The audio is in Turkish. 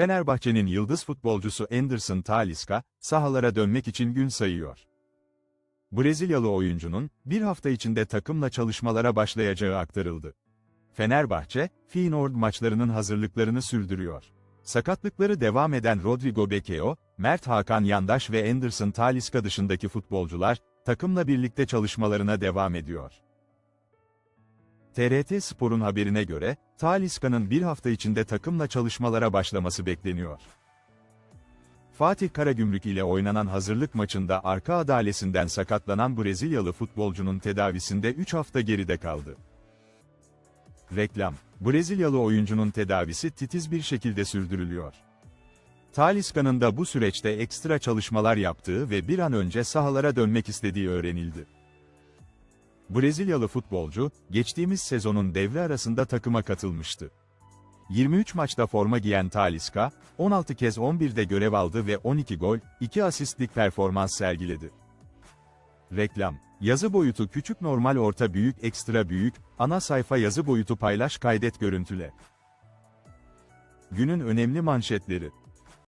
Fenerbahçe'nin yıldız futbolcusu Anderson Talisca, sahalara dönmek için gün sayıyor. Brezilyalı oyuncunun, bir hafta içinde takımla çalışmalara başlayacağı aktarıldı. Fenerbahçe, Feyenoord maçlarının hazırlıklarını sürdürüyor. Sakatlıkları devam eden Rodrigo Bekeo, Mert Hakan Yandaş ve Anderson Talisca dışındaki futbolcular, takımla birlikte çalışmalarına devam ediyor. TRT Spor'un haberine göre, Talisca'nın bir hafta içinde takımla çalışmalara başlaması bekleniyor. Fatih Karagümrük ile oynanan hazırlık maçında arka adalesinden sakatlanan Brezilyalı futbolcunun tedavisinde 3 hafta geride kaldı. Reklam Brezilyalı oyuncunun tedavisi titiz bir şekilde sürdürülüyor. Talisca'nın da bu süreçte ekstra çalışmalar yaptığı ve bir an önce sahalara dönmek istediği öğrenildi. Brezilyalı futbolcu, geçtiğimiz sezonun devre arasında takıma katılmıştı. 23 maçta forma giyen Talisca, 16 kez 11'de görev aldı ve 12 gol, 2 asistlik performans sergiledi. Reklam Yazı boyutu küçük normal orta büyük ekstra büyük, ana sayfa yazı boyutu paylaş kaydet görüntüle. Günün önemli manşetleri